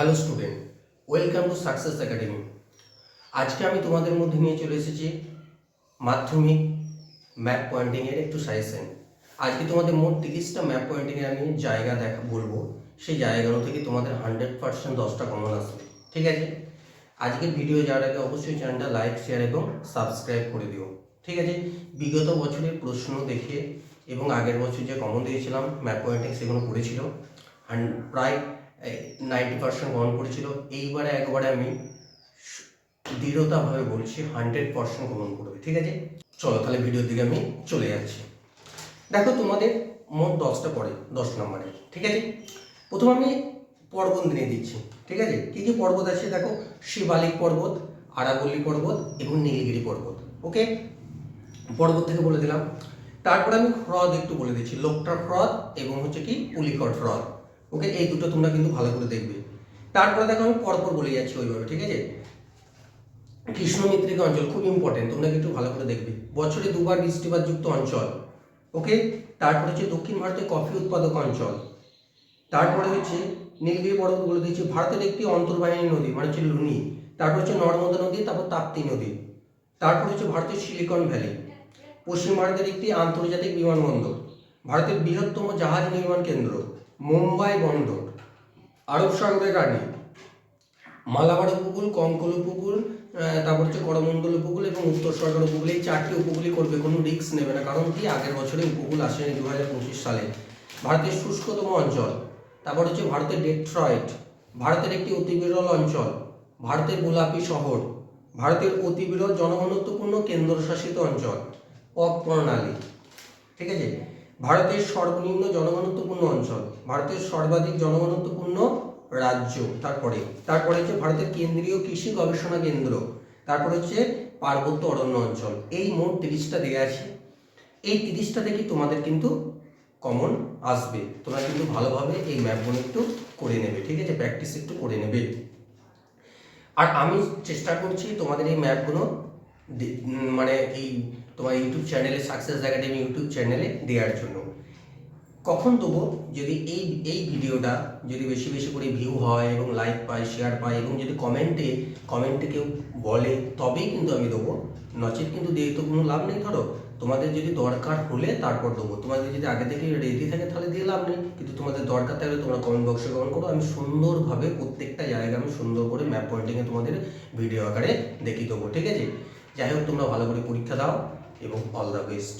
Hello student welcome to success academy আজকে আমি তোমাদের মধ্যে নিয়ে চলে এসেছি মাধ্যমিক ম্যাপ পয়েন্টিংয়ের একটু সাজেশন আজকে তোমাদের মোট তিরিশটা ম্যাপ পয়েন্টিংয়ের আমি জায়গা দেখা, বলব। সেই জায়গাগুলো থেকে তোমাদের হান্ড্রেড পার্সেন্ট দশটা কমন আসবে ঠিক আছে? আজকের ভিডিও যাওয়ার আগে অবশ্যই চ্যানেলটা লাইক শেয়ার এবং সাবস্ক্রাইব করে দিও। ঠিক আছে? বিগত বছরের প্রশ্ন দেখে এবং আগের বছর যে কমন দিয়েছিলাম ম্যাপ পয়েন্টিং সেগুলো করেছিল। প্রায় নাইনটি পার্সেন্ট কমন করেছিল। এইবারে একবারে আমি দৃঢ়তাভাবে বলছি হান্ড্রেড পার্সেন্ট কমন করবে, ঠিক আছে? চলো তাহলে ভিডিওর দিকে আমি চলে যাচ্ছি। দেখো তোমাদের মোট দশটা পড়ে, দশ নম্বরে, ঠিক আছে? প্রথম আমি পর্বত নিয়ে দিচ্ছি, ঠিক আছে? কী কী পর্বত আছে? দেখো, শিবালিক পর্বত, আরাবল্লী পর্বত এবং নীলগিরি পর্বত ওকে পর্বত থেকে বলে দিলাম। তারপরে আমি হ্রদ একটু বলে দিচ্ছি, লোকটার হ্রদ এবং হচ্ছে কি পুলিকট হ্রদ। ওকে, এই দুটো তোমরা কিন্তু ভালো করে দেখবে। তারপরে দেখো আমি পরপর বলে যাচ্ছি ওইভাবে, ঠিক আছে? কৃষ্ণমিত্রিকা অঞ্চল খুব ইম্পর্টেন্ট তোমরা কিন্তু ভালো করে দেখবে। বছরে দুবার বৃষ্টিপাতযুক্ত অঞ্চল, ওকে? তারপরে হচ্ছে দক্ষিণ ভারতের কফি উৎপাদক অঞ্চল। তারপরে হচ্ছে নীলগিরি পর্বত বলে দিচ্ছি ভারতের একটি অন্তর্বাহিনী নদী মানে হচ্ছে লুনি। তারপর হচ্ছে নর্মদা নদী, তারপর তাপ্তি নদী। তারপর হচ্ছে ভারতের সিলিকন ভ্যালি। পশ্চিম ভারতের একটি আন্তর্জাতিক বিমানবন্দর। ভারতের বৃহত্তম জাহাজ নির্মাণ কেন্দ্র। মুম্বাই বন্দর, আরব সাগরের রানী। মালাবার উপকূল কঙ্কল উপকূল তারপর হচ্ছে করমণ্ডল উপকূল এবং উত্তর সাগর উপকূল এই চারটি উপকূলই করবে, কোনো রিস্ক নেবে না, কারণ কি আগের বছরে উপকূল আসেনি দু হাজার পঁচিশ সালে। ভারতের শুষ্কতম অঞ্চল, তারপর হচ্ছে ভারতের ডেট্রয়েট ভারতের একটি অতি বিরল অঞ্চল, ভারতের গোলাপি শহর, ভারতের অতি বিরল জনঘনত্বপূর্ণ কেন্দ্রশাসিত অঞ্চল পক প্রণালী ঠিক আছে? ভারতের সর্বনিম্ন জনঘনত্বপূর্ণ অঞ্চল, ভারতের সর্বাধিক জনঘনত্বপূর্ণ রাজ্য, তারপরে তারপরে হচ্ছে ভারতের কেন্দ্রীয় কৃষি গবেষণা কেন্দ্র, তারপরে হচ্ছে পার্বত্য অরণ্য অঞ্চল, এই মোট তিরিশটা দেওয়া আছে। এই তিরিশটা থেকে তোমাদের কিন্তু কমন আসবে। তোমরা কিন্তু ভালোভাবে এই ম্যাপগুলো একটু করে নেবে, ঠিক আছে? প্র্যাকটিস একটু করে নেবে। আর আমি চেষ্টা করছি তোমাদের এই ম্যাপগুলো মানে এই তোমার ইউটিউব চ্যানেলে সাকসেস একাডেমি ইউটিউব চ্যানেলে দেওয়ার জন্য। কখন দেবো যদি এই এই ভিডিওটা যদি বেশি বেশি করে ভিউ হয় এবং লাইক পায় শেয়ার পায় এবং যদি কমেন্টে কমেন্টে কেউ বলে, তবেই কিন্তু আমি দেবো। নচেত কিন্তু দিয়ে তো কোনো লাভ নেই, ধরো। তোমাদের যদি দরকার হলে তারপর দেবো। তোমাদের যদি আগে থেকে রেডি থাকে তাহলে দিয়ে লাভ নেই। কিন্তু তোমাদের দরকার থাকলে তোমরা কমেন্ট বক্সে কমেন্ট করো। আমি সুন্দরভাবে প্রত্যেকটা জায়গা আমি সুন্দর করে ম্যাপ পয়েন্টিংয়ে তোমাদের ভিডিও আকারে দেখিয়ে দেবো, ঠিক আছে? যাই হোক তোমরা ভালো করে পরীক্ষা দাও এবং অল দ্য বেস্ট